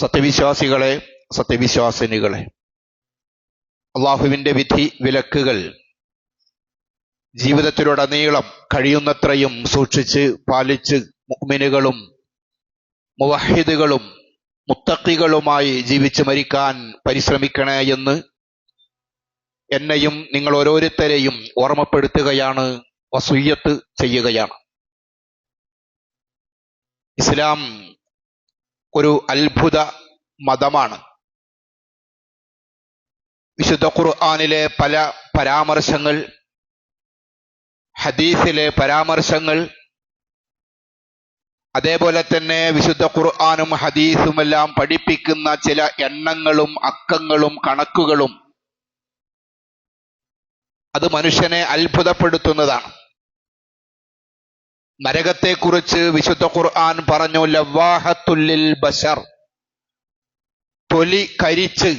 സത്യവിശ്വാസികളെ സത്യവിശ്വാസിനികളെ. അള്ളാഹുവിന്റെ വിധി വിലക്കുകൾ ജീവിതത്തിലുടനീളം കഴിയുന്നത്രയും സൂക്ഷിച്ച് പാലിച്ച് മുഅ്മിനുകളും മുവഹിദുകളും മുത്തക്കികളുമായി ജീവിച്ച് മരിക്കാൻ പരിശ്രമിക്കണേ എന്ന് എന്നെയും നിങ്ങൾ ഓരോരുത്തരെയും ഓർമ്മപ്പെടുത്തുകയാണ് വസൂയത്ത് ചെയ്യുകയാണ്. ഇസ്ലാം ഒരു അത്ഭുത മതമാണ്. വിശുദ്ധ ഖുർആാനിലെ പല പരാമർശങ്ങൾ ഹദീസിലെ പരാമർശങ്ങൾ അതേപോലെ തന്നെ വിശുദ്ധ ഖുർആാനും ഹദീസുമെല്ലാം പഠിപ്പിക്കുന്ന ചില എണ്ണങ്ങളും അക്കങ്ങളും കണക്കുകളും അത് മനുഷ്യനെ അത്ഭുതപ്പെടുത്തുന്നതാണ്. നരകത്തെക്കുറിച്ച് വിശുദ്ധ ഖുർആൻ പറഞ്ഞു ലവാഹത്തുല്ലിൽ ബഷർ. തൊലി കരിച്ച്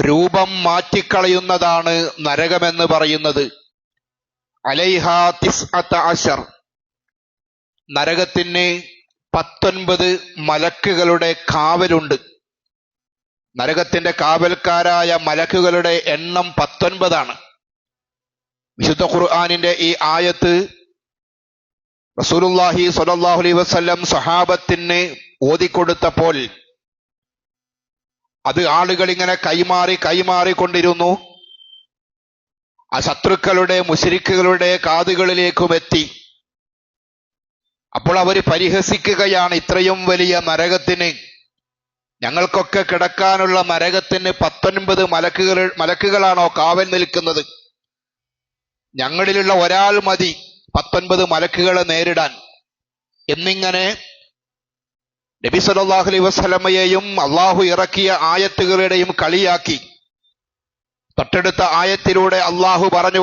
രൂപം മാറ്റിക്കളയുന്നതാണ് നരകമെന്ന് പറയുന്നത്. അലൈഹ തിസ്അത്ത അശർ. നരകത്തിന് പത്തൊൻപത് മലക്കുകളുടെ കാവലുണ്ട്. നരകത്തിന്റെ കാവൽക്കാരായ മലക്കുകളുടെ എണ്ണം പത്തൊൻപതാണ്. വിശുദ്ധ ഖുർആാനിന്റെ ഈ ആയത്ത് റസൂലുല്ലാഹി സ്വല്ലല്ലാഹു അലൈഹി വസല്ലം സഹാബത്തിന് ഓതിക്കൊടുത്തപ്പോൾ അത് ആളുകൾ ഇങ്ങനെ കൈമാറി കൈമാറിക്കൊണ്ടിരുന്നു ആ ശത്രുക്കളുടെ മുശരിക്കുകളുടെ കാതുകളിലേക്കും എത്തി. അപ്പോൾ അവർ പരിഹസിക്കുകയാണ് ഇത്രയും വലിയ നരകത്തിന്. ഞങ്ങൾക്കൊക്കെ കിടക്കാനുള്ള നരകത്തിന് പത്തൊൻപത് മലക്കുകൾ മലക്കുകളാണോ കാവൽ നിൽക്കുന്നത്? ഞങ്ങളിലുള്ള ഒരാൾ മതി. പത്തൊൻപത് മലക്കുകളെ നേരിടാൻ. എന്നിങ്ങനെ നബി സല്ലല്ലാഹു അലൈ വസല്ലമയെയും അള്ളാഹു ഇറക്കിയ ആയത്തുകളുടെയും കളിയാക്കി. തൊട്ടടുത്ത ആയത്തിലൂടെ അള്ളാഹു പറഞ്ഞു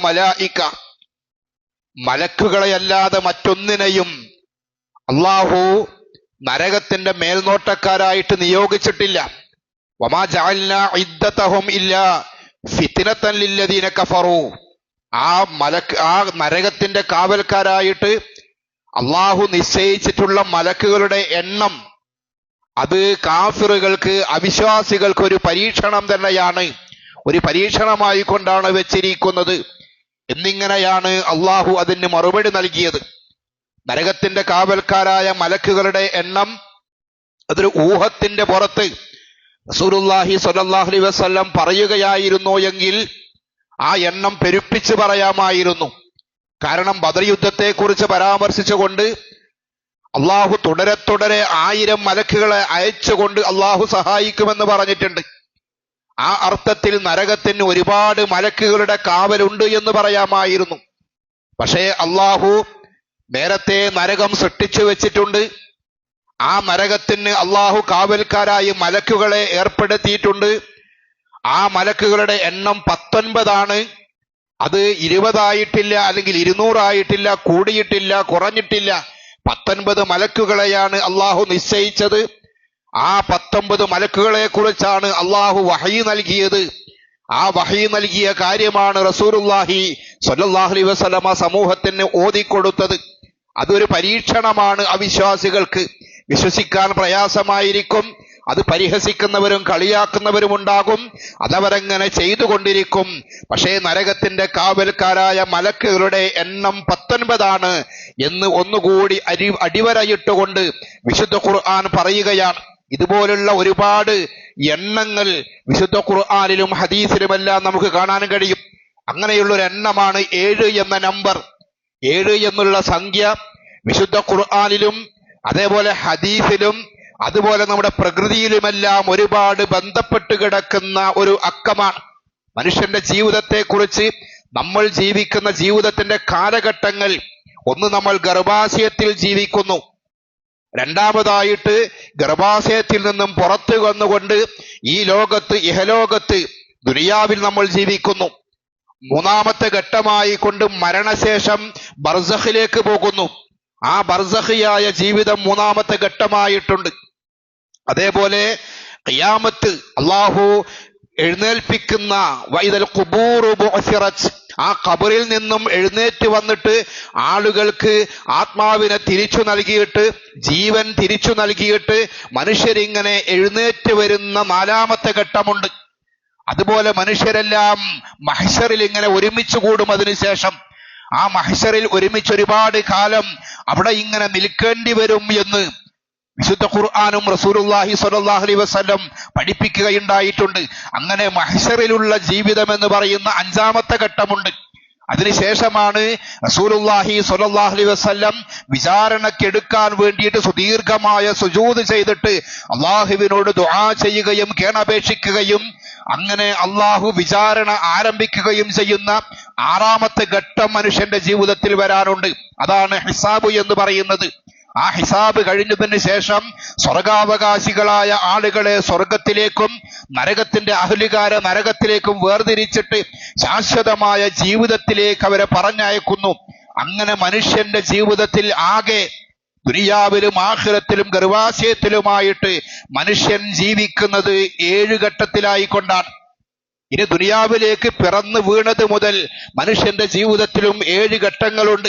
മലായിക. മലക്കുകളെയല്ലാതെ മറ്റൊന്നിനെയും അള്ളാഹു നരകത്തിന്റെ മേൽനോട്ടക്കാരായിട്ട് നിയോഗിച്ചിട്ടില്ല. വമാ ജഅൽന ഇദ്ദത്തഹും ഇല്ലാ ഫിത്നത്തൻ ലില്ലദീന ആ മലക്ക് ആ നരകത്തിന്റെ കാവൽക്കാരായിട്ട് അള്ളാഹു നിശ്ചയിച്ചിട്ടുള്ള മലക്കുകളുടെ എണ്ണം അത് കാഫിറുകൾക്ക് അവിശ്വാസികൾക്ക് ഒരു പരീക്ഷണം തന്നെയാണ്. ഒരു പരീക്ഷണമായി കൊണ്ടാണ് വെച്ചിരിക്കുന്നത്. എന്നിങ്ങനെയാണ് അള്ളാഹു അതിന് മറുപടി നൽകിയത്. നരകത്തിന്റെ കാവൽക്കാരായ മലക്കുകളുടെ എണ്ണം അതൊരു ഊഹത്തിന്റെ പുറത്ത് റസൂലുല്ലാഹി സ്വല്ലല്ലാഹു അലൈഹി വസല്ലം പറയുകയായിരുന്നു എങ്കിൽ ആ എണ്ണം പെരുപ്പിച്ച് പറയാമായിരുന്നു. കാരണം ബദർ യുദ്ധത്തെ കുറിച്ച് പരാമർശിച്ചുകൊണ്ട് അള്ളാഹു തുടരെ തുടരെ ആയിരം മലക്കുകളെ അയച്ചുകൊണ്ട് അള്ളാഹു സഹായിക്കുമെന്ന് പറഞ്ഞിട്ടുണ്ട്. ആ അർത്ഥത്തിൽ നരകത്തിന് ഒരുപാട് മലക്കുകളുടെ കാവലുണ്ട് എന്ന് പറയാമായിരുന്നു. പക്ഷേ അള്ളാഹു നേരത്തെ നരകം സൃഷ്ടിച്ചു വെച്ചിട്ടുണ്ട്. ആ നരകത്തിന് അള്ളാഹു കാവൽക്കാരായി മലക്കുകളെ ഏർപ്പെടുത്തിയിട്ടുണ്ട്. ആ മലക്കുകളുടെ എണ്ണം പത്തൊൻപതാണ്. അത് ഇരുപതായിട്ടില്ല അല്ലെങ്കിൽ ഇരുന്നൂറായിട്ടില്ല കൂടിയിട്ടില്ല കുറഞ്ഞിട്ടില്ല. പത്തൊൻപത് മലക്കുകളെയാണ് അള്ളാഹു നിശ്ചയിച്ചത്. ആ പത്തൊമ്പത് മലക്കുകളെ കുറിച്ചാണ് അള്ളാഹു വഹയി നൽകിയത്. ആ വഹയി നൽകിയ കാര്യമാണ് റസൂലുല്ലാഹി സ്വല്ലല്ലാഹു അലൈഹി വസല്ലമ സമൂഹത്തിന് ഓതിക്കൊടുത്തത്. അതൊരു പരീക്ഷണമാണ് അവിശ്വാസികൾക്ക്. വിശ്വസിക്കാൻ പ്രയാസമായിരിക്കും. അത് പരിഹസിക്കുന്നവരും കളിയാക്കുന്നവരും ഉണ്ടാകും. അതവരങ്ങനെ ചെയ്തുകൊണ്ടിരിക്കും. പക്ഷേ നരകത്തിന്റെ കാവൽക്കാരായ മലക്കുകളുടെ എണ്ണം പത്തൊൻപതാണ് എന്ന് ഒന്നുകൂടി അരി അടിവരയിട്ടുകൊണ്ട് വിശുദ്ധ ഖുർആൻ പറയുകയാണ്. ഇതുപോലുള്ള ഒരുപാട് എണ്ണങ്ങൾ വിശുദ്ധ ഖുർആാനിലും ഹദീസിലുമെല്ലാം നമുക്ക് കാണാൻ കഴിയും. അങ്ങനെയുള്ള ഒരു എണ്ണമാണ് ഏഴ് എന്ന നമ്പർ. ഏഴ് എന്നുള്ള സംഖ്യ വിശുദ്ധ ഖുർആാനിലും അതേപോലെ ഹദീസിലും അതുപോലെ നമ്മുടെ പ്രകൃതിയിലുമെല്ലാം ഒരുപാട് ബന്ധപ്പെട്ട് കിടക്കുന്ന ഒരു അക്കമാണ്. മനുഷ്യന്റെ ജീവിതത്തെക്കുറിച്ച് നമ്മൾ ജീവിക്കുന്ന ജീവിതത്തിന്റെ കാലഘട്ടങ്ങൾ ഒന്ന് നമ്മൾ ഗർഭാശയത്തിൽ ജീവിക്കുന്നു. രണ്ടാമതായിട്ട് ഗർഭാശയത്തിൽ നിന്നും പുറത്തു വന്നുകൊണ്ട് ഈ ലോകത്ത് ഇഹലോകത്ത് ദുനിയാവിൽ നമ്മൾ ജീവിക്കുന്നു. മൂന്നാമത്തെ ഘട്ടമായി കൊണ്ട് മരണശേഷം ബർസഖിലേക്ക് പോകുന്നു. ആ ബർസഖിയായ ജീവിതം മൂന്നാമത്തെ ഘട്ടമായിട്ടുണ്ട്. അതേപോലെ ഖിയാമത്ത് അള്ളാഹു എഴുന്നേൽപ്പിക്കുന്ന ഖുബൂറു ബുഅസിറത്ത് ആ കബറിൽ നിന്നും എഴുന്നേറ്റ് വന്നിട്ട് ആളുകൾക്ക് ആത്മാവിനെ തിരിച്ചു നൽകിയിട്ട് ജീവൻ തിരിച്ചു നൽകിയിട്ട് മനുഷ്യരിങ്ങനെ എഴുന്നേറ്റ് വരുന്ന നാലാമത്തെ ഘട്ടമുണ്ട്. അതുപോലെ മനുഷ്യരെല്ലാം മഹ്ഷറിൽ ഇങ്ങനെ ഒരുമിച്ച് കൂടും അതിനുശേഷം ആ മഹ്ഷറിൽ ഒരുമിച്ച് ഒരുപാട് കാലം അവിടെ ഇങ്ങനെ നിൽക്കേണ്ടി വരും എന്ന് വിശുദ്ധ ഖുർആാനും റസൂലുള്ളാഹി സ്വല്ലല്ലാഹു അലൈഹി വസല്ലം പഠിപ്പിക്കുകയുണ്ടായിട്ടുണ്ട്. അങ്ങനെ മഹ്ഷറിലുള്ള ജീവിതം എന്ന് പറയുന്ന അഞ്ചാമത്തെ ഘട്ടമുണ്ട്. അതിനുശേഷമാണ് റസൂലുള്ളാഹി സ്വല്ലല്ലാഹു അലൈഹി വസല്ലം വിചാരണക്കെടുക്കാൻ വേണ്ടിയിട്ട് സുദീർഘമായ സുജൂത് ചെയ്തിട്ട് അള്ളാഹുവിനോട് ദുആ ചെയ്യുകയും കേണപേക്ഷിക്കുകയും അങ്ങനെ അള്ളാഹു വിചാരണ ആരംഭിക്കുകയും ചെയ്യുന്ന ആറാമത്തെ ഘട്ടം മനുഷ്യന്റെ ജീവിതത്തിൽ വരാനുണ്ട്. അതാണ് ഹിസാബ് എന്ന് പറയുന്നത്. ആ ഹിസാബ് കഴിഞ്ഞതിന് ശേഷം സ്വർഗാവകാശികളായ ആളുകളെ സ്വർഗത്തിലേക്കും നരകത്തിന്റെ അഹലികാര നരകത്തിലേക്കും വേർതിരിച്ചിട്ട് ശാശ്വതമായ ജീവിതത്തിലേക്ക് അവരെ പറഞ്ഞയക്കുന്നു. അങ്ങനെ മനുഷ്യന്റെ ജീവിതത്തിൽ ആകെ ദുനിയാവിലും ആഖിറത്തിലും ഗർഭാശയത്തിലുമായിട്ട് മനുഷ്യൻ ജീവിക്കുന്നത് ഏഴ് ഘട്ടത്തിലായിക്കൊണ്ടാണ്. ഇനി ദുനിയാവിലേക്ക് പിറന്നു വീണത് മുതൽ മനുഷ്യന്റെ ജീവിതത്തിലും ഏഴ് ഘട്ടങ്ങളുണ്ട്.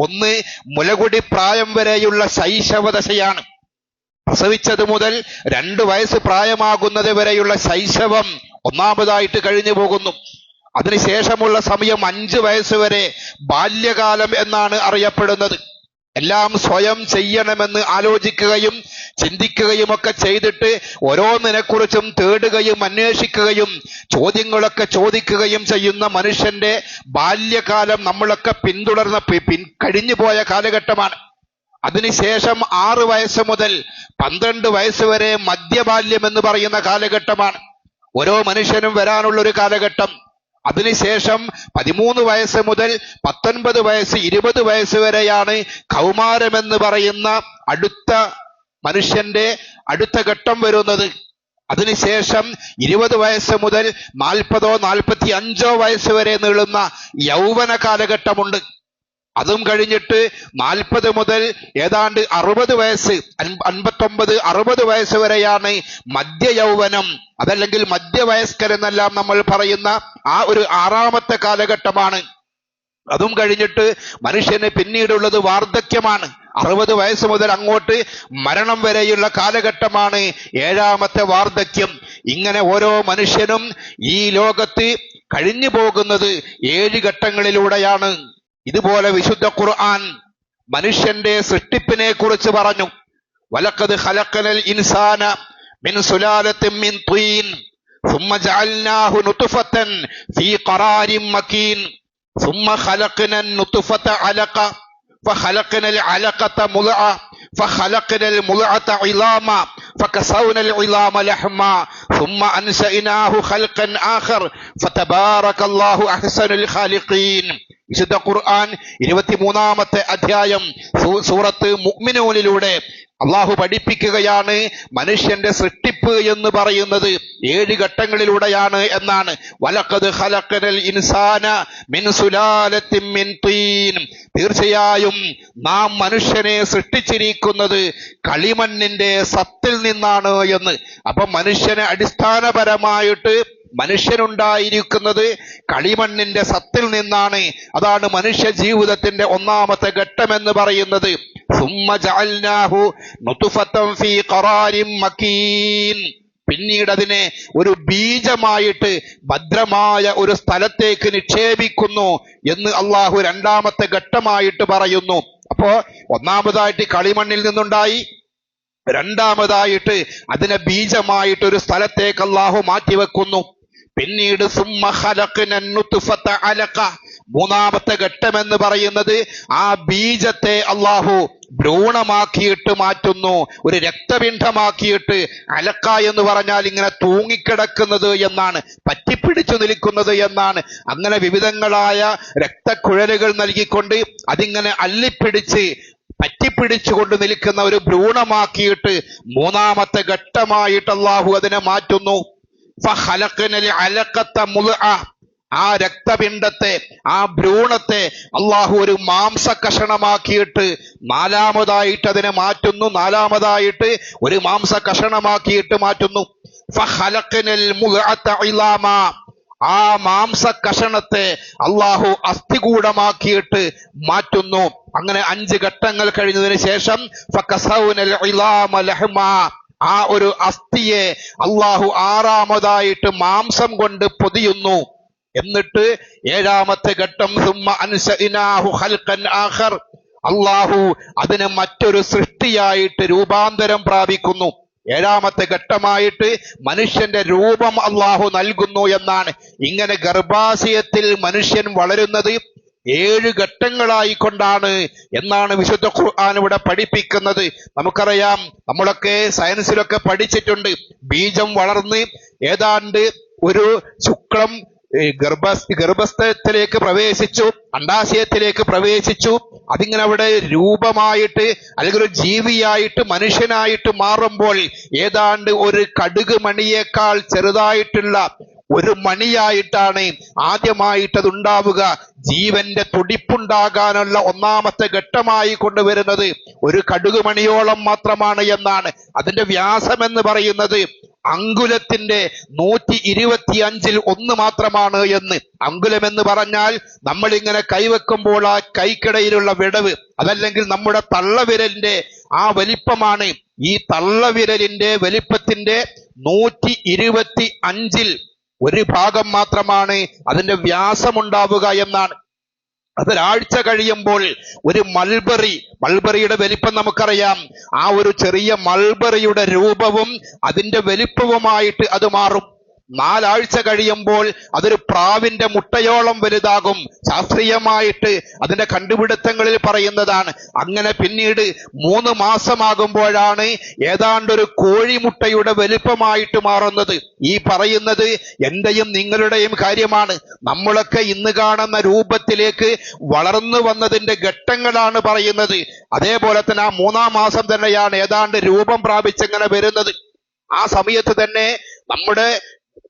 ഒന്ന് മുലകുടി പ്രായം വരെയുള്ള ശൈശവദശയാണ്. പ്രസവിച്ചത് മുതൽ രണ്ട് വയസ്സ് പ്രായമാകുന്നത് വരെയുള്ള ശൈശവം ഒന്നാമതായിട്ട് കഴിഞ്ഞു പോകുന്നു. അതിനുശേഷമുള്ള സമയം അഞ്ച് വയസ്സ് വരെ ബാല്യകാലം എന്നാണ് അറിയപ്പെടുന്നത്. എല്ലാം സ്വയം ചെയ്യണമെന്ന് ആലോചിക്കുകയും ചിന്തിക്കുകയും ഒക്കെ ചെയ്തിട്ട് ഓരോന്നിനെക്കുറിച്ചും തേടുകയും അന്വേഷിക്കുകയും ചോദ്യങ്ങളൊക്കെ ചോദിക്കുകയും ചെയ്യുന്ന മനുഷ്യന്റെ ബാല്യകാലം നമ്മളൊക്കെ പിന്തുടർന്ന കഴിഞ്ഞു പോയ കാലഘട്ടമാണ്. അതിനുശേഷം ആറ് വയസ്സ് മുതൽ പന്ത്രണ്ട് വയസ്സ് വരെ മദ്യബാല്യം എന്ന് പറയുന്ന കാലഘട്ടമാണ്. ഓരോ മനുഷ്യനും വരാനുള്ള ഒരു കാലഘട്ടം. അതിനുശേഷം പതിമൂന്ന് വയസ്സ് മുതൽ പത്തൊൻപത് വയസ്സ് ഇരുപത് വയസ്സ് വരെയാണ് കൗമാരമെന്ന് പറയുന്ന അടുത്ത മനുഷ്യന്റെ അടുത്ത ഘട്ടം വരുന്നത്. അതിനുശേഷം ഇരുപത് വയസ്സ് മുതൽ നാൽപ്പതോ നാൽപ്പത്തി അഞ്ചോ വയസ്സ് വരെ നീളുന്ന യൗവന കാലഘട്ടമുണ്ട്. അതും കഴിഞ്ഞിട്ട് നാൽപ്പത് മുതൽ ഏതാണ്ട് അറുപത് വയസ്സ് അൻപ- അൻപത്തൊമ്പത് അറുപത് വയസ്സ് വരെയാണ് മധ്യയൗവനം. അതല്ലെങ്കിൽ മധ്യവയസ്കരെന്നെല്ലാം നമ്മൾ പറയുന്ന ആ ഒരു ആറാമത്തെ കാലഘട്ടമാണ്. അതും കഴിഞ്ഞിട്ട് മനുഷ്യന് പിന്നീടുള്ളത് വാർദ്ധക്യമാണ്. അറുപത് വയസ്സ് മുതൽ അങ്ങോട്ട് മരണം വരെയുള്ള കാലഘട്ടമാണ് ഏഴാമത്തെ വാർദ്ധക്യം. ഇങ്ങനെ ഓരോ മനുഷ്യനും ഈ ലോകത്ത് കഴിഞ്ഞു പോകുന്നത് ഏഴ് ഘട്ടങ്ങളിലൂടെയാണ്. ഇതുപോലെ വിശുദ്ധ ഖുർആൻ മനുഷ്യന്റെ സൃഷ്ടിപ്പിനെ കുറിച്ച് പറഞ്ഞു വലക്കത് ഖലഖനൽ ഇൻസാന മിൻ സുലാലത്തിൻ മിൻ തീൻ ثم جعلناه نطفة في قرار مكين ثم خلقنا النطفة علقة فخلقنا العلقة مضغة فخلقنا المضغة عظاما فكسونا العظام لحما ثم أنشأناه خلقا آخر فتبارك الله أحسن الخالقين വിശുദ്ധ ഖുർആൻ ഇരുപത്തിമൂന്നാമത്തെ അധ്യായം സൂറത്ത് മുഅ്മിനൂനിലൂടെ അള്ളാഹു പഠിപ്പിക്കുകയാണ് മനുഷ്യന്റെ സൃഷ്ടിപ്പ് എന്ന് പറയുന്നത്. ഏഴ് ഘട്ടങ്ങളിലൂടെയാണ് എന്നാണ്. വലക്കത് ഖലഖനൽ ഇൻസാന മിൻ മിൻ തീൻ. തീർച്ചയായും നാം മനുഷ്യനെ സൃഷ്ടിച്ചിരിക്കുന്നത് കളിമണ്ണിന്റെ സത്തിൽ നിന്നാണ് എന്ന്. അപ്പൊ മനുഷ്യനെ അടിസ്ഥാനപരമായിട്ട് മനുഷ്യനുണ്ടായിരിക്കുന്നത് കളിമണ്ണിന്റെ സത്തിൽ നിന്നാണ്. അതാണ് മനുഷ്യ ജീവിതത്തിന്റെ ഒന്നാമത്തെ ഘട്ടം എന്ന് പറയുന്നത് പിന്നീട് അതിനെ ഒരു ബീജമായിട്ട് ഭദ്രമായ ഒരു സ്ഥലത്തേക്ക് നിക്ഷേപിക്കുന്നു എന്ന് അള്ളാഹു രണ്ടാമത്തെ ഘട്ടമായിട്ട് പറയുന്നു. അപ്പോ ഒന്നാമതായിട്ട് കളിമണ്ണിൽ നിന്നുണ്ടായി. രണ്ടാമതായിട്ട് അതിനെ ബീജമായിട്ട് ഒരു സ്ഥലത്തേക്ക് അള്ളാഹു മാറ്റിവെക്കുന്നു. പിന്നീട് മൂന്നാമത്തെ ഘട്ടം എന്ന് പറയുന്നത് ആ ബീജത്തെ അള്ളാഹു ഭ്രൂണമാക്കിയിട്ട് മാറ്റുന്നു. ഒരു രക്തപിണ്ഡമാക്കിയിട്ട് അലക്ക എന്ന് പറഞ്ഞാൽ ഇങ്ങനെ തൂങ്ങിക്കിടക്കുന്നത് എന്നാണ് പറ്റിപ്പിടിച്ചു നിൽക്കുന്നത് എന്നാണ്. അങ്ങനെ വിവിധങ്ങളായ രക്തക്കുഴലുകൾ നൽകിക്കൊണ്ട് അതിങ്ങനെ അല്ലിപ്പിടിച്ച് പറ്റിപ്പിടിച്ചുകൊണ്ട് നിൽക്കുന്ന ഒരു ഭ്രൂണമാക്കിയിട്ട് മൂന്നാമത്തെ ഘട്ടമായിട്ട് അള്ളാഹു അതിനെ മാറ്റുന്നു. ആ രക്തപിണ്ഡത്തെ ആ ഭ്രൂണത്തെ അള്ളാഹു ഒരു മാംസ കഷണമാക്കിയിട്ട് നാലാമതായിട്ട് അതിനെ മാറ്റുന്നു നാലാമതായിട്ട് ഒരു മാംസ കഷണമാക്കിയിട്ട് മാറ്റുന്നു. ആ മാംസ കഷണത്തെ അള്ളാഹു അസ്ഥികൂടമാക്കിയിട്ട് മാറ്റുന്നു അങ്ങനെ അഞ്ച് ഘട്ടങ്ങൾ കഴിഞ്ഞതിന് ശേഷം. ആ ഒരു അസ്ഥിയെ അള്ളാഹു ആറാമതായിട്ട് മാംസം കൊണ്ട് പൊതിയുന്നു. എന്നിട്ട് ഏഴാമത്തെ ഘട്ടം അള്ളാഹു അതിന് മറ്റൊരു സൃഷ്ടിയായിട്ട് രൂപാന്തരം പ്രാപിക്കുന്നു. ഏഴാമത്തെ ഘട്ടമായിട്ട് മനുഷ്യന്റെ രൂപം അള്ളാഹു നൽകുന്നു എന്നാണ്. ഇങ്ങനെ ഗർഭാശയത്തിൽ മനുഷ്യൻ വളരുന്നത് ഏഴ് ഘട്ടങ്ങളായിക്കൊണ്ടാണ് എന്നാണ് വിശുദ്ധ ഖുർആൻ ഇവിടെ പഠിപ്പിക്കുന്നത്. നമുക്കറിയാം നമ്മളൊക്കെ സയൻസിലൊക്കെ പഠിച്ചിട്ടുണ്ട്. ബീജം വളർന്ന് ഏതാണ്ട് ഒരു ശുക്ലം ഗർഭ ഗർഭസ്ഥത്തിലേക്ക് പ്രവേശിച്ചു അണ്ടാശയത്തിലേക്ക് പ്രവേശിച്ചു. അതിങ്ങനെ അവിടെ രൂപമായിട്ട് അല്ലെങ്കിൽ ഒരു ജീവിയായിട്ട് മനുഷ്യനായിട്ട് മാറുമ്പോൾ ഏതാണ്ട് ഒരു കടുക് മണിയേക്കാൾ ചെറുതായിട്ടുള്ള ഒരു മണിയായിട്ടാണ് ആദ്യമായിട്ട് അത് ഉണ്ടാവുക ജീവന്റെ തുടിപ്പുണ്ടാകാനുള്ള ഒന്നാമത്തെ ഘട്ടമായി കൊണ്ടുവരുന്നത് ഒരു കടുകുമണിയോളം മാത്രമാണ് എന്നാണ്. അതിന്റെ വ്യാസം എന്ന് പറയുന്നത് അങ്കുലത്തിന്റെ നൂറ്റി ഇരുപത്തി അഞ്ചിൽ ഒന്ന് മാത്രമാണ് എന്ന്. അങ്കുലം എന്ന് പറഞ്ഞാൽ നമ്മൾ ഇങ്ങനെ കൈവെക്കുമ്പോൾ ആ കൈക്കിടയിലുള്ള വിടവ് അതല്ലെങ്കിൽ നമ്മുടെ തള്ളവിരലിന്റെ ആ വലിപ്പമാണ്. ഈ തള്ളവിരലിന്റെ വലിപ്പത്തിന്റെ നൂറ്റി ഇരുപത്തി അഞ്ചിൽ ഒരു ഭാഗം മാത്രമാണ് അതിന്റെ വ്യാസമുണ്ടാവുക എന്നാണ്. അതൊരാഴ്ച കഴിയുമ്പോൾ ഒരു മൾബറി മൾബറിയുടെ വലിപ്പം നമുക്കറിയാം. ആ ഒരു ചെറിയ മൾബറിയുടെ രൂപവും അതിന്റെ വലിപ്പവുമായിട്ട് അത് മാറും. നാലാഴ്ച കഴിയുമ്പോൾ അതൊരു പ്രാവിന്റെ മുട്ടയോളം വലുതാകും. ശാസ്ത്രീയമായിട്ട് അതിന്റെ കണ്ടുപിടുത്തങ്ങളിൽ പറയുന്നതാണ്. അങ്ങനെ പിന്നീട് മൂന്ന് മാസമാകുമ്പോഴാണ് ഏതാണ്ട് ഒരു കോഴിമുട്ടയുടെ വലിപ്പമായിട്ട് മാറുന്നത്. ഈ പറയുന്നത് എന്റെയും നിങ്ങളുടെയും കാര്യമാണ്. നമ്മളൊക്കെ ഇന്ന് കാണുന്ന രൂപത്തിലേക്ക് വളർന്നു വന്നതിന്റെ ഘട്ടങ്ങളാണ് പറയുന്നത്. അതേപോലെ തന്നെ ആ മൂന്നാം മാസം തന്നെയാണ് ഏതാണ്ട് രൂപം പ്രാപിച്ചങ്ങനെ വരുന്നത്. ആ സമയത്ത് തന്നെ നമ്മുടെ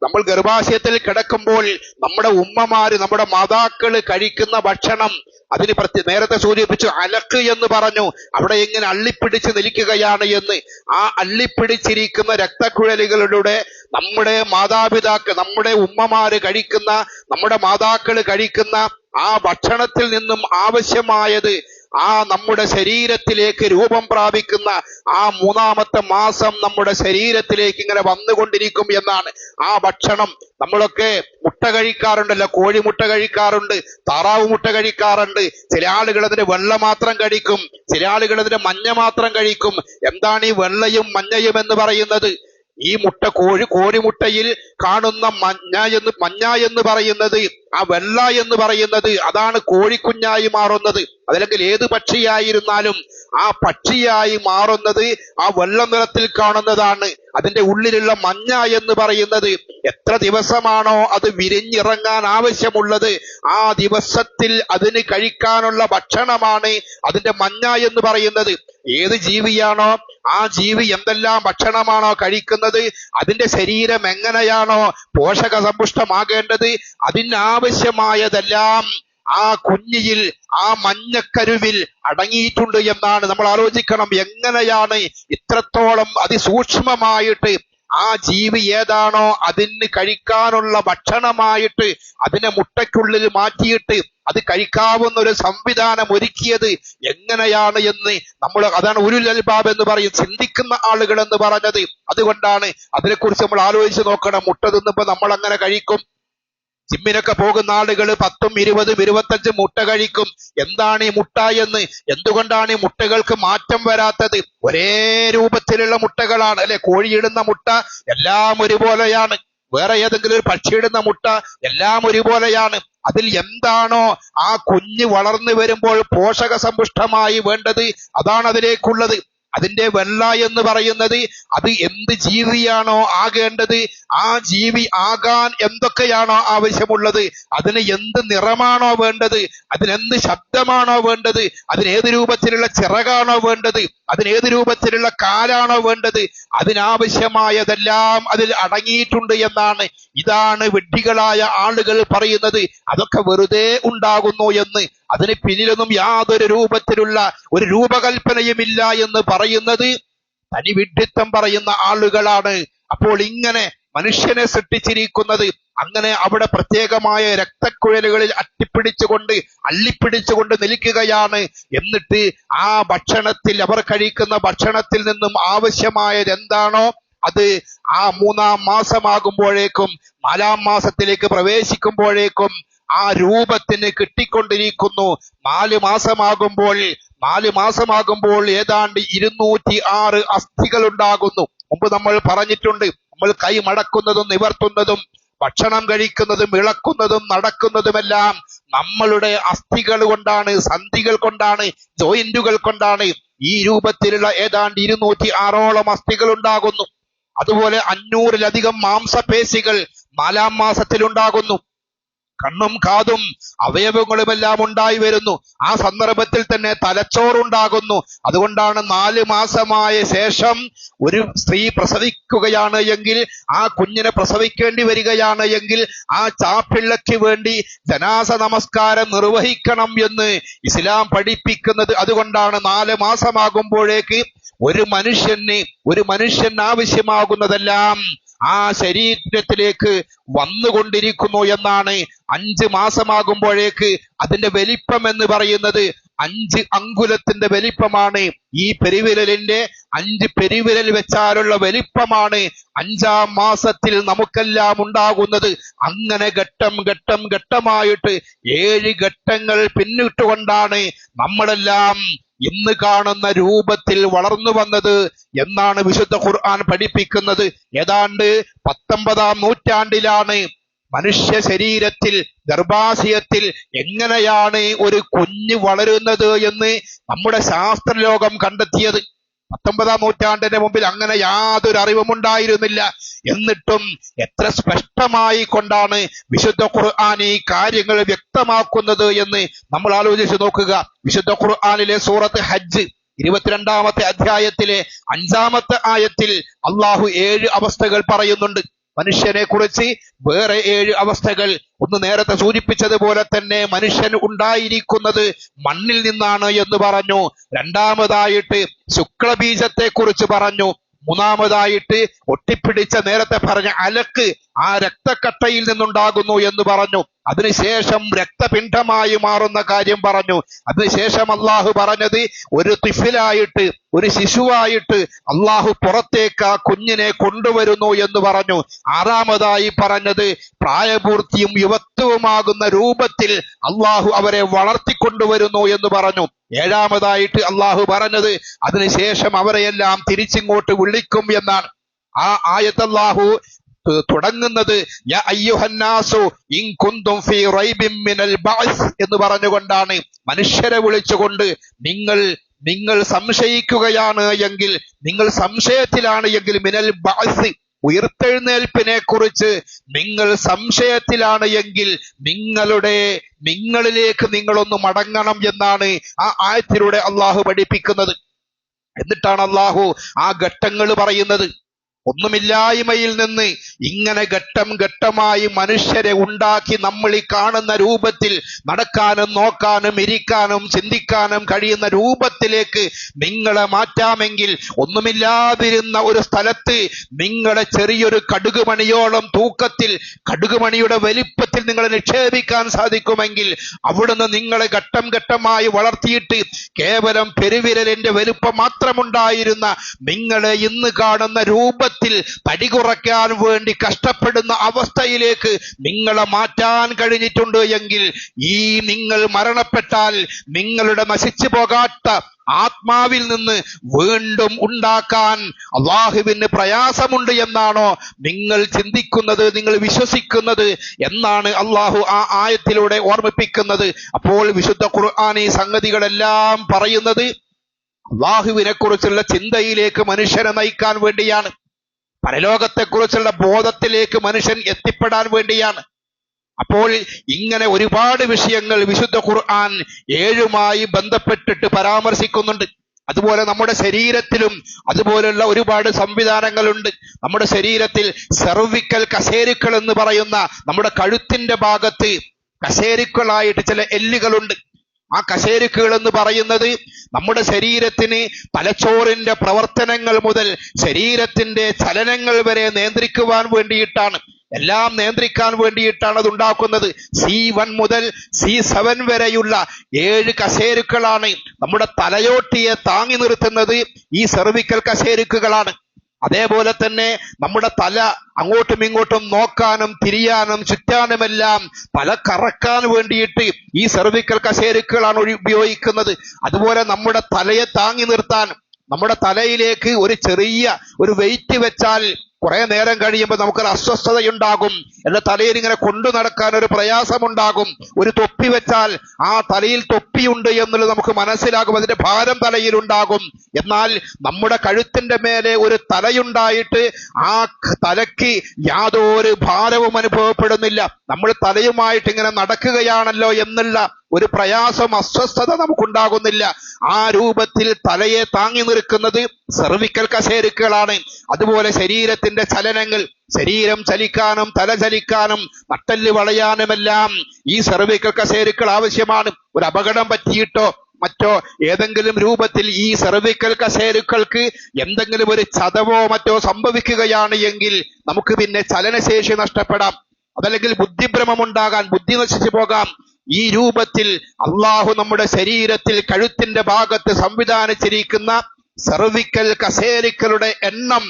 നമ്മൾ ഗർഭാശയത്തിൽ കിടക്കുമ്പോൾ നമ്മുടെ ഉമ്മമാര് നമ്മുടെ മാതാക്കൾ കഴിക്കുന്ന ഭക്ഷണം അതിന് പ്രത്യേക നേരത്തെ സൂചിപ്പിച്ചു അലക്ക് എന്ന് പറഞ്ഞു. അവിടെ എങ്ങനെ അള്ളിപ്പിടിച്ച് നിൽക്കുകയാണ് എന്ന്. ആ അള്ളിപ്പിടിച്ചിരിക്കുന്ന രക്തക്കുഴലുകളിലൂടെ നമ്മുടെ മാതാപിതാക്കൾ നമ്മുടെ ഉമ്മമാര് കഴിക്കുന്ന നമ്മുടെ മാതാക്കൾ കഴിക്കുന്ന ആ ഭക്ഷണത്തിൽ നിന്നും ആവശ്യമായത് ആ നമ്മുടെ ശരീരത്തിലേക്ക് രൂപം പ്രാപിക്കുന്ന ആ മൂന്നാമത്തെ മാസം നമ്മുടെ ശരീരത്തിലേക്ക് ഇങ്ങനെ വന്നുകൊണ്ടിരിക്കും എന്നാണ്. ആ ഭക്ഷണം നമ്മളൊക്കെ മുട്ട കഴിക്കാറുണ്ടല്ലോ കോഴിമുട്ട കഴിക്കാറുണ്ട് താറാവ് മുട്ട കഴിക്കാറുണ്ട്. ചില ആളുകൾ അതിന്റെ വെള്ള മാത്രം കഴിക്കും ചില ആളുകൾ അതിന്റെ മഞ്ഞ മാത്രം കഴിക്കും. എന്താണ് ഈ വെള്ളയും മഞ്ഞയും എന്ന് പറയുന്നത്? ഈ മുട്ട കോഴി കോഴിമുട്ടയിൽ കാണുന്ന മഞ്ഞ എന്ന് മഞ്ഞ എന്ന് പറയുന്നത് ആ വെള്ള എന്ന് പറയുന്നത് അതാണ് കോഴിക്കുഞ്ഞായി മാറുന്നത്. അതല്ലെങ്കിൽ ഏത് പക്ഷിയായിരുന്നാലും ആ പക്ഷിയായി മാറുന്നത് ആ വെള്ള നിറത്തിൽ കാണുന്നതാണ്. അതിന്റെ ഉള്ളിലുള്ള മഞ്ഞ എന്ന് പറയുന്നത് എത്ര ദിവസമാണോ അത് വിരിഞ്ഞിറങ്ങാൻ ആവശ്യമുള്ളത്? ആ ദിവസത്തിൽ അതിന് കഴിക്കാനുള്ള ഭക്ഷണമാണ് അതിന്റെ മഞ്ഞ എന്ന് പറയുന്നത്. ഏത് ജീവിയാണോ ആ ജീവി എന്തെല്ലാം ഭക്ഷണമാണോ കഴിക്കുന്നത് അതിന്റെ ശരീരം എങ്ങനെയാണോ പോഷക സമ്പുഷ്ടമാകേണ്ടത് അതിനാവശ്യമായതെല്ലാം ആ കുഞ്ഞിയിൽ ആ മഞ്ഞക്കരുവിൽ അടങ്ങിയിട്ടുണ്ട് എന്നാണ് നമ്മൾ ആലോചിക്കണം. എങ്ങനെയാണ് ഇത്രത്തോളം അതിസൂക്ഷ്മമായിട്ട് ആ ജീവി ഏതാണോ അതിന് കഴിക്കാനുള്ള ഭക്ഷണമായിട്ട് അതിനെ മുട്ടയ്ക്കുള്ളിൽ മാറ്റിയിട്ട് അത് കഴിക്കാവുന്ന ഒരു സംവിധാനം ഒരുക്കിയത് എങ്ങനെയാണ് എന്ന് നമ്മൾ അതാണ് ഒരു അൽബാബ് എന്ന് പറയും ചിന്തിക്കുന്ന ആളുകൾ എന്ന് പറഞ്ഞത്. അതുകൊണ്ടാണ് അതിനെക്കുറിച്ച് നമ്മൾ ആലോചിച്ച് നോക്കണം. മുട്ട തിന്നുമ്പോ നമ്മൾ അങ്ങനെ കഴിക്കും. ജിമ്മിനൊക്കെ പോകുന്ന ആളുകൾ പത്തും ഇരുപതും ഇരുപത്തഞ്ചും മുട്ട കഴിക്കും. എന്താണ് ഈ മുട്ട എന്ന്? എന്തുകൊണ്ടാണ് ഈ മുട്ടകൾക്ക് മാറ്റം വരാത്തത്? ഒരേ രൂപത്തിലുള്ള മുട്ടകളാണ്. അല്ലെ? കോഴിയിടുന്ന മുട്ട എല്ലാം ഒരുപോലെയാണ്. വേറെ ഏതെങ്കിലും ഒരു പക്ഷിയിടുന്ന മുട്ട എല്ലാം ഒരുപോലെയാണ്. അതിൽ എന്താണോ ആ കുഞ്ഞ് വളർന്നു വരുമ്പോൾ പോഷക സമ്പുഷ്ടമായി വേണ്ടത്? അതാണ് അതിലേക്കുള്ളത്. അതിന്റെ വെള്ള എന്ന് പറയുന്നത് അത് എന്ത് ജീവിയാണോ ആകേണ്ടത് ആ ജീവി ആകാൻ എന്തൊക്കെയാണോ ആവശ്യമുള്ളത് അതിന് എന്ത് നിറമാണോ വേണ്ടത് അതിനെന്ത് ശബ്ദമാണോ വേണ്ടത് അതിനേത് രൂപത്തിലുള്ള ചിറകാണോ വേണ്ടത് അതിനേത് രൂപത്തിലുള്ള കാലാണോ വേണ്ടത് അതിനാവശ്യമായതെല്ലാം അതിൽ അടങ്ങിയിട്ടുണ്ട് എന്നാണ് ഇതാണ് വിഡ്ഢികളായ ആളുകൾ പറയുന്നത്. അതൊക്കെ വെറുതെ ഉണ്ടാകുന്നു എന്ന്. അതിന് പിന്നിലൊന്നും യാതൊരു രൂപത്തിലുള്ള ഒരു രൂപകൽപ്പനയുമില്ല എന്ന് പറയുന്നത് തനി വിഡ്ഢിത്തം പറയുന്ന ആളുകളാണ്. അപ്പോൾ ഇങ്ങനെ മനുഷ്യനെ സൃഷ്ടിച്ചിരിക്കുന്നത് അങ്ങനെ അവിടെ പ്രത്യേകമായ രക്തക്കുഴലുകളിൽ അട്ടിപ്പിടിച്ചുകൊണ്ട് അള്ളിപ്പിടിച്ചുകൊണ്ട് നിൽക്കുകയാണ്. എന്നിട്ട് ആ ഭക്ഷണത്തിൽ അവർ കഴിക്കുന്ന ഭക്ഷണത്തിൽ നിന്നും ആവശ്യമായത് എന്താണോ അത് ആ മൂന്നാം മാസമാകുമ്പോഴേക്കും നാലാം മാസത്തിലേക്ക് പ്രവേശിക്കുമ്പോഴേക്കും ആ രൂപത്തിന് കിട്ടിക്കൊണ്ടിരിക്കുന്നു. നാല് മാസമാകുമ്പോൾ നാല് മാസമാകുമ്പോൾ ഏതാണ്ട് ഇരുന്നൂറ്റി ആറ് അസ്ഥികൾ ഉണ്ടാകുന്നു മുമ്പ് നമ്മൾ പറഞ്ഞിട്ടുണ്ട് നമ്മൾ കൈ മടക്കുന്നതും നിവർത്തുന്നതും ഭക്ഷണം കഴിക്കുന്നതും ഇളക്കുന്നതും നടക്കുന്നതുമെല്ലാം നമ്മളുടെ അസ്ഥികൾ കൊണ്ടാണ് സന്ധികൾ കൊണ്ടാണ് ജോയിന്റുകൾ കൊണ്ടാണ് ഈ രൂപത്തിലുള്ള ഏതാണ്ട് ഇരുന്നൂറ്റി ആറോളം അസ്ഥികൾ ഉണ്ടാകുന്നു. അതുപോലെ അഞ്ഞൂറിലധികം മാംസപേശികൾ നാലാം മാസത്തിൽ ഉണ്ടാകുന്നു കണ്ണും കാതും അവയവങ്ങളുമെല്ലാം ഉണ്ടായി വരുന്നു. ആ സന്ദർഭത്തിൽ തന്നെ തലച്ചോറുണ്ടാകുന്നു. അതുകൊണ്ടാണ് നാല് മാസമായ ശേഷം ഒരു സ്ത്രീ പ്രസവിക്കുകയാണ് എങ്കിൽ ആ കുഞ്ഞിനെ പ്രസവിക്കേണ്ടി വരികയാണ് എങ്കിൽ ആ ചാപ്പിള്ളയ്ക്ക് വേണ്ടി ജനാസ നമസ്കാരം നിർവഹിക്കണം എന്ന് ഇസ്ലാം പഠിപ്പിക്കുന്നത് അതുകൊണ്ടാണ് നാല് മാസമാകുമ്പോഴേക്ക് ഒരു മനുഷ്യന് ഒരു മനുഷ്യൻ ആവശ്യമാകുന്നതെല്ലാം ആ ശരീരത്തിലേക്ക് വന്നുകൊണ്ടിരിക്കുന്നു എന്നാണ്. അഞ്ച് മാസമാകുമ്പോഴേക്ക് അതിന്റെ വലിപ്പം എന്ന് പറയുന്നത് അഞ്ച് അങ്കുലത്തിന്റെ വലിപ്പമാണ്. ഈ പെരുവിരലിന്റെ അഞ്ച് പെരുവിരൽ വെച്ചാലുള്ള വലിപ്പമാണ് അഞ്ചാം മാസത്തിൽ നമുക്കെല്ലാം ഉണ്ടാകുന്നത്. അങ്ങനെ ഘട്ടം ഘട്ടം ഘട്ടമായിട്ട് ഏഴ് ഘട്ടങ്ങൾ പിന്നിട്ടുകൊണ്ടാണ് നമ്മളെല്ലാം ഇന്ന് കാണുന്ന രൂപത്തിൽ വളർന്നു വന്നത് എന്നാണ് വിശുദ്ധ ഖുർആൻ പഠിപ്പിക്കുന്നത്. ഏതാണ്ട് പത്തൊമ്പതാം നൂറ്റാണ്ടിലാണ് മനുഷ്യ ശരീരത്തിൽ ഗർഭാശയത്തിൽ എങ്ങനെയാണ് ഒരു കുഞ്ഞ് വളരുന്നത് എന്ന് നമ്മുടെ ശാസ്ത്രലോകം കണ്ടെത്തിയത്. പത്തൊമ്പതാം നൂറ്റാണ്ടിന്റെ മുമ്പിൽ അങ്ങനെ യാതൊരു അറിവും ഉണ്ടായിരുന്നില്ല. എന്നിട്ടും എത്ര സ്പഷ്ടമായി കൊണ്ടാണ് വിശുദ്ധ ഖുർആൻ ഈ കാര്യങ്ങൾ വ്യക്തമാക്കുന്നത് എന്ന് നമ്മൾ ആലോചിച്ച് നോക്കുക. വിശുദ്ധ ഖുർആാനിലെ സൂറത്ത് ഹജ്ജ് ഇരുപത്തിരണ്ടാമത്തെ അധ്യായത്തിലെ അഞ്ചാമത്തെ ആയത്തിൽ അള്ളാഹു ഏഴ് അവസ്ഥകൾ പറയുന്നുണ്ട്. മനുഷ്യനെ കുറിച്ച് വേറെ ഏഴ് അവസ്ഥകൾ ഒന്ന് നേരത്തെ സൂചിപ്പിച്ചതുപോലെ തന്നെ മനുഷ്യൻ ഉണ്ടായിരിക്കുന്നത് മണ്ണിൽ നിന്നാണ് എന്ന് പറഞ്ഞു. രണ്ടാമതായിട്ട് ശുക്ലബീജത്തെ കുറിച്ച് പറഞ്ഞു. മൂന്നാമതായിട്ട് ഒട്ടിപ്പിടിച്ച നേരത്തെ പറഞ്ഞ അലക്ക് ആ രക്തക്കട്ടയിൽ നിന്നുണ്ടാകുന്നു എന്ന് പറഞ്ഞു. അതിനുശേഷം രക്തപിണ്ഡമായി മാറുന്ന കാര്യം പറഞ്ഞു. അതിനുശേഷം അള്ളാഹു പറഞ്ഞത് ഒരു തിഫിലായിട്ട് ഒരു ശിശുവായിട്ട് അള്ളാഹു പുറത്തേക്ക് ആ കുഞ്ഞിനെ കൊണ്ടുവരുന്നു എന്ന് പറഞ്ഞു. ആറാമതായി പറഞ്ഞത് പ്രായപൂർത്തിയും യുവത്വവുമാകുന്ന രൂപത്തിൽ അള്ളാഹു അവരെ വളർത്തിക്കൊണ്ടുവരുന്നു എന്ന് പറഞ്ഞു. ഏഴാമതായിട്ട് അള്ളാഹു പറഞ്ഞത് അതിനുശേഷം അവരെയെല്ലാം തിരിച്ചിങ്ങോട്ട് വിളിക്കും എന്നാണ്. ആ ആയത്തല്ലാഹു തുടങ്ങുന്നത് എന്ന് പറഞ്ഞുകൊണ്ടാണ്. മനുഷ്യരെ വിളിച്ചുകൊണ്ട് നിങ്ങൾ നിങ്ങൾ സംശയിക്കുകയാണ് എങ്കിൽ നിങ്ങൾ സംശയത്തിലാണ് എങ്കിൽ മിനൽ ബാസ് ഉയർത്തെഴുന്നേൽപ്പിനെ കുറിച്ച് നിങ്ങൾ സംശയത്തിലാണ് എങ്കിൽ നിങ്ങളുടെ നിങ്ങളിലേക്ക് നിങ്ങളൊന്ന് മടങ്ങണം എന്നാണ് ആ ആയത്തിലൂടെ അള്ളാഹു പഠിപ്പിക്കുന്നത്. എന്നിട്ടാണ് അള്ളാഹു ആ ഘട്ടങ്ങൾ പറയുന്നത്. ഒന്നുമില്ലായ്മയിൽ നിന്ന് ഇങ്ങനെ ഘട്ടം ഘട്ടമായി മനുഷ്യരെ ഉണ്ടാക്കി നമ്മൾ ഈ കാണുന്ന രൂപത്തിൽ നടക്കാനും നോക്കാനും ഇരിക്കാനും ചിന്തിക്കാനും കഴിയുന്ന രൂപത്തിലേക്ക് നിങ്ങളെ മാറ്റാമെങ്കിൽ ഒന്നുമില്ലാതിരുന്ന ഒരു സ്ഥലത്ത് നിങ്ങളെ ചെറിയൊരു കടുകുമണിയോളം തൂക്കത്തിൽ കടുകുമണിയുടെ വലിപ്പത്തിൽ നിങ്ങളെ നിക്ഷേപിക്കാൻ സാധിക്കുമെങ്കിൽ അവിടുന്ന് നിങ്ങളെ ഘട്ടം ഘട്ടമായി വളർത്തിയിട്ട് കേവലം പെരുവിരലിന്റെ വലുപ്പം മാത്രമുണ്ടായിരുന്ന നിങ്ങളെ ഇന്ന് കാണുന്ന രൂപത്തിൽ തടി കുറയ്ക്കാൻ വേണ്ടി കഷ്ടപ്പെടുന്ന അവസ്ഥയിലേക്ക് നിങ്ങളെ മാറ്റാൻ കഴിഞ്ഞിട്ടുണ്ട് എങ്കിൽ ഈ നിങ്ങൾ മരണപ്പെട്ടാൽ നിങ്ങളുടെ നശിച്ചു പോകാത്ത ആത്മാവിൽ നിന്ന് വീണ്ടും ഉണ്ടാക്കാൻ അള്ളാഹുവിന് പ്രയാസമുണ്ട് എന്നാണോ നിങ്ങൾ ചിന്തിക്കുന്നത് നിങ്ങൾ വിശ്വസിക്കുന്നത് എന്നാണ് അള്ളാഹു ആ ആയത്തിലൂടെ ഓർമ്മിപ്പിക്കുന്നത്. അപ്പോൾ വിശുദ്ധ ഖുർആൻ സംഗതികളെല്ലാം പറയുന്നത് അള്ളാഹുവിനെ കുറിച്ചുള്ള ചിന്തയിലേക്ക് മനുഷ്യനെ നയിക്കാൻ വേണ്ടിയാണ്. പരലോകത്തെക്കുറിച്ചുള്ള ബോധത്തിലേക്ക് മനുഷ്യൻ എത്തിപ്പെടാൻ വേണ്ടിയാണ്. അപ്പോൾ ഇങ്ങനെ ഒരുപാട് വിഷയങ്ങൾ വിശുദ്ധ ഖുർആൻ ഏഴുമായി ബന്ധപ്പെട്ടിട്ട് പരാമർശിക്കുന്നുണ്ട്. അതുപോലെ നമ്മുടെ ശരീരത്തിലും അതുപോലെയുള്ള ഒരുപാട് സംവിധാനങ്ങളുണ്ട്. നമ്മുടെ ശരീരത്തിൽ സെർവിക്കൽ കസേരുക്കൾ എന്ന് പറയുന്ന നമ്മുടെ കഴുത്തിന്റെ ഭാഗത്ത് കസേരുക്കളായിട്ട് ചില എല്ലുകളുണ്ട്. ആ കശേരുക്കുകൾ എന്ന് പറയുന്നത് നമ്മുടെ ശരീരത്തിന് തലച്ചോറിന്റെ പ്രവർത്തനങ്ങൾ മുതൽ ശരീരത്തിന്റെ ചലനങ്ങൾ വരെ നിയന്ത്രിക്കുവാൻ വേണ്ടിയിട്ടാണ്. എല്ലാം നിയന്ത്രിക്കാൻ വേണ്ടിയിട്ടാണ് അത് ഉണ്ടാക്കുന്നത് സി വൺ മുതൽ സി സെവൻ വരെയുള്ള ഏഴ് കശേരുക്കളാണ് നമ്മുടെ തലയോട്ടിയെ താങ്ങി നിർത്തുന്നത്. ഈ സെർവിക്കൽ കശേരുക്കുകളാണ് അതേപോലെ തന്നെ നമ്മുടെ തല അങ്ങോട്ടും ഇങ്ങോട്ടും നോക്കാനും തിരിയാനും ചുറ്റാനുമെല്ലാം തല കറക്കാൻ വേണ്ടിയിട്ട് ഈ സെർവിക്കൽ കശേരുക്കളാണ് ഉപയോഗിക്കുന്നത്. അതുപോലെ നമ്മുടെ തലയെ താങ്ങി നിർത്താൻ നമ്മുടെ തലയിലേക്ക് ഒരു ചെറിയ ഒരു വെയിറ്റ് വെച്ചാൽ കുറെ നേരം കഴിയുമ്പോൾ നമുക്കൊരു അസ്വസ്ഥതയുണ്ടാകും. എന്റെ തലയിൽ ഇങ്ങനെ കൊണ്ടു നടക്കാൻ ഒരു പ്രയാസമുണ്ടാകും. ഒരു തൊപ്പി വെച്ചാൽ ആ തലയിൽ തൊപ്പിയുണ്ട് എന്നുള്ളത് നമുക്ക് മനസ്സിലാകും. അതിന്റെ ഭാരം തലയിൽ ഉണ്ടാകും. എന്നാൽ നമ്മുടെ കഴുത്തിന്റെ മേലെ ഒരു തലയുണ്ടായിട്ട് ആ തലയ്ക്ക് യാതൊരു ഭാരവും അനുഭവപ്പെടുന്നില്ല. നമ്മൾ തലയുമായിട്ട് ഇങ്ങനെ നടക്കുകയാണല്ലോ എന്നുള്ള ഒരു പ്രയാസം അസ്വസ്ഥത നമുക്കുണ്ടാകുന്നില്ല. ആ രൂപത്തിൽ തലയെ താങ്ങി നിൽക്കുന്നത് സെർവിക്കൽ കശേരുക്കളാണ് അതുപോലെ ശരീരത്തിന്റെ ചലനങ്ങൾ ശരീരം ചലിക്കാനും തല ചലിക്കാനും നട്ടൽ വളയാനുമെല്ലാം ഈ സെർവിക്കൽ കസേരുക്കൾ ആവശ്യമാണ്. ഒരു അപകടം പറ്റിയിട്ടോ മറ്റോ ഏതെങ്കിലും രൂപത്തിൽ ഈ സെർവിക്കൽ കസേരുക്കൾക്ക് എന്തെങ്കിലും ഒരു ചതവോ മറ്റോ സംഭവിക്കുകയാണ് എങ്കിൽ നമുക്ക് പിന്നെ ചലനശേഷി നഷ്ടപ്പെടാം. അതല്ലെങ്കിൽ ബുദ്ധിഭ്രമമുണ്ടാകാൻ ബുദ്ധി നശിച്ചു പോകാം. ഈ രൂപത്തിൽ അള്ളാഹു നമ്മുടെ ശരീരത്തിൽ കഴുത്തിന്റെ ഭാഗത്ത് സംവിധാനിച്ചിരിക്കുന്ന സെർവിക്കൽ കസേരുക്കളുടെ എണ്ണം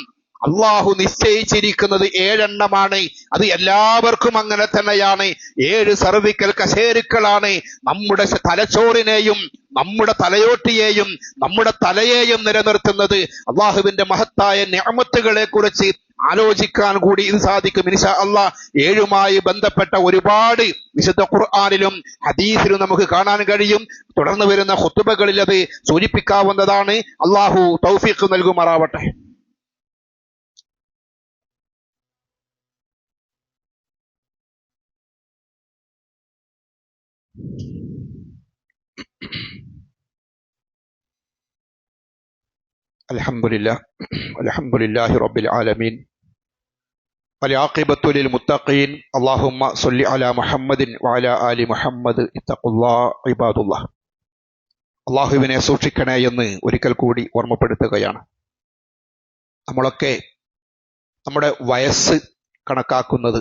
അള്ളാഹു നിശ്ചയിച്ചിരിക്കുന്നത് ഏഴെണ്ണമാണ്. അത് എല്ലാവർക്കും അങ്ങനെ തന്നെയാണ്. ഏഴ് സർവിക്കൽ കശേരുക്കളാണ് നമ്മുടെ തലച്ചോറിനെയും നമ്മുടെ തലയോട്ടിയെയും നമ്മുടെ തലയെയും നിലനിർത്തുന്നത്. അള്ളാഹുവിന്റെ മഹത്തായ ഞാമത്തുകളെ കുറിച്ച് ആലോചിക്കാൻ കൂടി ഇത് സാധിക്കും. ഇൻഷാ അള്ളാഹ് ഏഴുമായി ബന്ധപ്പെട്ട ഒരുപാട് വിശുദ്ധ ഖുർആാനിലും ഹദീസിലും നമുക്ക് കാണാൻ കഴിയും. തുടർന്ന് വരുന്ന ഹുത്തുബകളിൽ അത് സൂചിപ്പിക്കാവുന്നതാണ്. അള്ളാഹു തൗഫീഖ് നൽകുമാറാവട്ടെ. الحمد لله الحمد لله رب العالمين والعاقبة للمتقين اللهم صل على محمد وعلى آل محمد اتقوا الله عباد الله അള്ളാഹുവിനെ സൂക്ഷിക്കണേ എന്ന് ഒരിക്കൽ കൂടി ഓർമ്മപ്പെടുത്തുകയാണ് നമ്മളൊക്കെ നമ്മുടെ വയസ്സ് കണക്കാക്കുന്നത്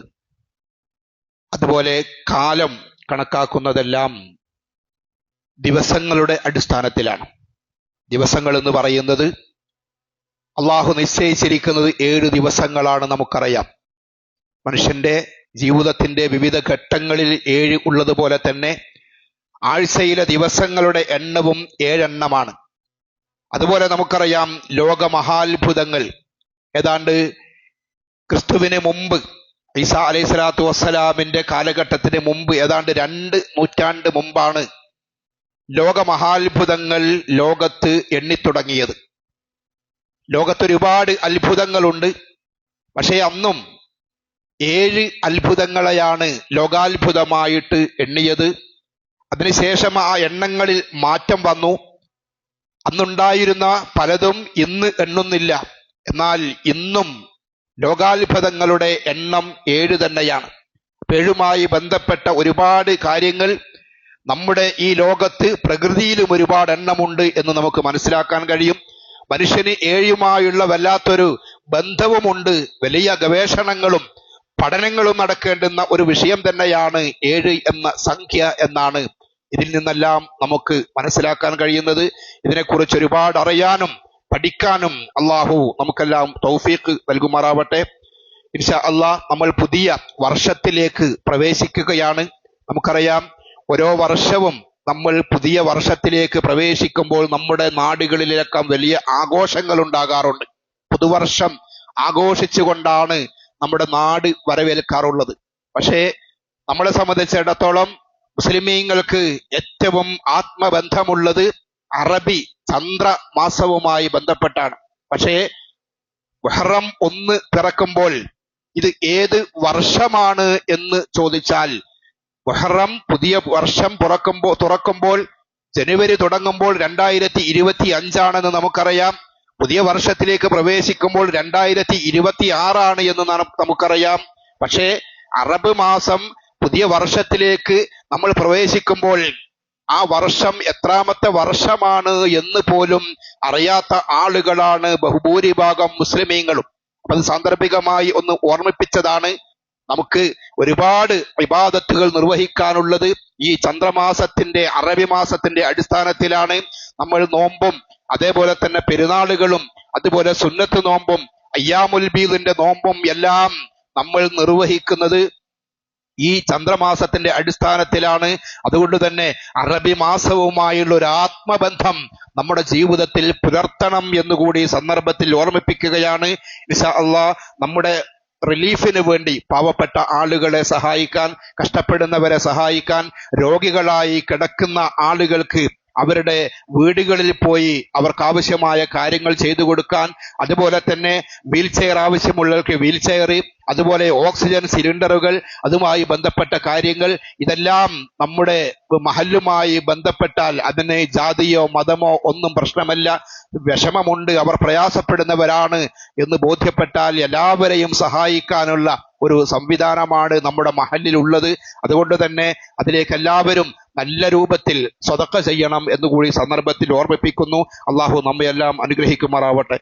അതുപോലെ കാലം കണക്കാക്കുന്നതെല്ലാം ദിവസങ്ങളുടെ അടിസ്ഥാനത്തിലാണ്. ദിവസങ്ങൾ എന്ന് പറയുന്നത് അള്ളാഹു നിശ്ചയിച്ചിരിക്കുന്നത് ഏഴ് ദിവസങ്ങളാണ് നമുക്കറിയാം. മനുഷ്യന്റെ ജീവിതത്തിന്റെ വിവിധ ഘട്ടങ്ങളിൽ ഏഴ് ഉള്ളതുപോലെ തന്നെ ആഴ്ചയിലെ ദിവസങ്ങളുടെ എണ്ണവും ഏഴെണ്ണമാണ്. അതുപോലെ നമുക്കറിയാം ലോകമഹാത്ഭുതങ്ങൾ. ഏതാണ്ട് ക്രിസ്തുവിന് മുമ്പ് ഈസ അലൈഹി സ്വലാത്തു വസ്സലാമിന്റെ കാലഘട്ടത്തിന് മുമ്പ് ഏതാണ്ട് രണ്ട് നൂറ്റാണ്ട് മുമ്പാണ് ലോകമഹാത്ഭുതങ്ങൾ ലോകത്ത് എണ്ണിത്തുടങ്ങിയത്. ലോകത്ത് ഒരുപാട് അത്ഭുതങ്ങളുണ്ട്. പക്ഷേ അന്നും ഏഴ് അത്ഭുതങ്ങളെയാണ് ലോകാത്ഭുതമായിട്ട് എണ്ണിയത്. അതിനുശേഷം ആ എണ്ണങ്ങളിൽ മാറ്റം വന്നു. അന്നുണ്ടായിരുന്ന പലതും ഇന്ന് എണ്ണുന്നില്ല. എന്നാൽ ഇന്നും ലോകാത്ഭുതങ്ങളുടെ എണ്ണം ഏഴ് തന്നെയാണ്. പേഴുമായി ബന്ധപ്പെട്ട ഒരുപാട് കാര്യങ്ങൾ നമ്മുടെ ഈ ലോകത്ത് പ്രകൃതിയിലും ഒരുപാട് എണ്ണമുണ്ട് എന്ന് നമുക്ക് മനസ്സിലാക്കാൻ കഴിയും. മനുഷ്യന് ഏഴുമായുള്ള വല്ലാത്തൊരു ബന്ധവുമുണ്ട്. വലിയ ഗവേഷണങ്ങളും പഠനങ്ങളും നടക്കേണ്ടുന്ന ഒരു വിഷയം തന്നെയാണ് ഏഴ് എന്ന സംഖ്യ എന്നാണ് ഇതിൽ നിന്നെല്ലാം നമുക്ക് മനസ്സിലാക്കാൻ കഴിയുന്നത്. ഇതിനെക്കുറിച്ച് ഒരുപാട് അറിയാനും പഠിക്കാനും അള്ളാഹു നമുക്കെല്ലാം തൗഫീഖ് നൽകുമാറാവട്ടെ. ഇൻഷാ അള്ളാഹ് നമ്മൾ പുതിയ വർഷത്തിലേക്ക് പ്രവേശിക്കുകയാണ്. നമുക്കറിയാം ഓരോ വർഷവും നമ്മൾ പുതിയ വർഷത്തിലേക്ക് പ്രവേശിക്കുമ്പോൾ നമ്മുടെ നാടുകളിലൊക്കെ വലിയ ആഘോഷങ്ങൾ ഉണ്ടാകാറുണ്ട് പുതുവർഷം ആഘോഷിച്ചുകൊണ്ടാണ് നമ്മുടെ നാട് വരവേൽക്കാറുള്ളത്. പക്ഷേ നമ്മളെ സംബന്ധിച്ചിടത്തോളം മുസ്ലിമീങ്ങൾക്ക് ഏറ്റവും ആത്മബന്ധമുള്ളത് അറബി ചന്ദ്ര മാസവുമായി ബന്ധപ്പെട്ടാണ്. പക്ഷേ മുഹറം ഒന്ന് പിറക്കുമ്പോൾ ഇത് ഏത് വർഷമാണ് എന്ന് ചോദിച്ചാൽ മുഹറം പുതിയ വർഷം പുറക്കുമ്പോൾ തുറക്കുമ്പോൾ ജനുവരി തുടങ്ങുമ്പോൾ രണ്ടായിരത്തി ഇരുപത്തി അഞ്ചാണെന്ന് നമുക്കറിയാം. പുതിയ വർഷത്തിലേക്ക് പ്രവേശിക്കുമ്പോൾ രണ്ടായിരത്തി ഇരുപത്തി ആറാണ് എന്ന് നമുക്കറിയാം. പക്ഷേ അറബ് മാസം പുതിയ വർഷത്തിലേക്ക് നമ്മൾ പ്രവേശിക്കുമ്പോൾ ആ വർഷം എത്രാമത്തെ വർഷമാണ് എന്ന് പോലും അറിയാത്ത ആളുകളാണ് ബഹുഭൂരിഭാഗം മുസ്ലിമീങ്ങളും. അത് സാന്ദർഭികമായി ഒന്ന് ഓർമ്മിപ്പിച്ചതാണ് നമുക്ക് ഒരുപാട് വിവാദത്തുകൾ നിർവഹിക്കാനുള്ളത്. ഈ ചന്ദ്രമാസത്തിന്റെ അറബി മാസത്തിന്റെ അടിസ്ഥാനത്തിലാണ് നമ്മൾ നോമ്പും അതേപോലെ തന്നെ പെരുന്നാളുകളും അതുപോലെ സുന്നത്ത് നോമ്പും അയ്യാമുൽ ബീദിന്റെ നോമ്പും എല്ലാം നമ്മൾ നിർവഹിക്കുന്നത്. ഈ ചന്ദ്രമാസത്തിന്റെ അടിസ്ഥാനത്തിലാണ് അതുകൊണ്ട് തന്നെ അറബി മാസവുമായുള്ള ഒരു ആത്മബന്ധം നമ്മുടെ ജീവിതത്തിൽ പുലർത്തണം എന്നുകൂടി സന്ദർഭത്തിൽ ഓർമ്മിപ്പിക്കുകയാണ്. ഇൻഷാ അള്ളാ നമ്മുടെ റിലീഫിന് വേണ്ടി പാവപ്പെട്ട ആളുകളെ സഹായിക്കാൻ കഷ്ടപ്പെടുന്നവരെ സഹായിക്കാൻ രോഗികളായി കിടക്കുന്ന ആളുകൾക്ക് അവരുടെ വീടുകളിൽ പോയി അവർക്ക് ആവശ്യമായ കാര്യങ്ങൾ ചെയ്തു കൊടുക്കാൻ അതുപോലെ തന്നെ വീൽ ചെയർ ആവശ്യമുള്ളവർക്ക് വീൽ ചെയർ അതുപോലെ ഓക്സിജൻ സിലിണ്ടറുകൾ അതുമായി ബന്ധപ്പെട്ട കാര്യങ്ങൾ ഇതെല്ലാം നമ്മുടെ മഹല്ലുമായി ബന്ധപ്പെട്ടാൽ അതിന് ജാതിയോ മതമോ ഒന്നും പ്രശ്നമല്ല. വിഷമമുണ്ട് അവർ പ്രയാസപ്പെടുന്നവരാണ് എന്ന് ബോധ്യപ്പെട്ടാൽ എല്ലാവരെയും സഹായിക്കാനുള്ള ഒരു സംവിധാനമാണ് നമ്മുടെ മഹലിലുള്ളത് അതുകൊണ്ട് തന്നെ അതിലേക്ക് എല്ലാവരും നല്ല രൂപത്തിൽ സ്വതക്ക ചെയ്യണം എന്നുകൂടി സന്ദർഭത്തിൽ ഓർമ്മിപ്പിക്കുന്നു. അള്ളാഹു നമ്മയെല്ലാം അനുഗ്രഹിക്കുമാറാവട്ടെ.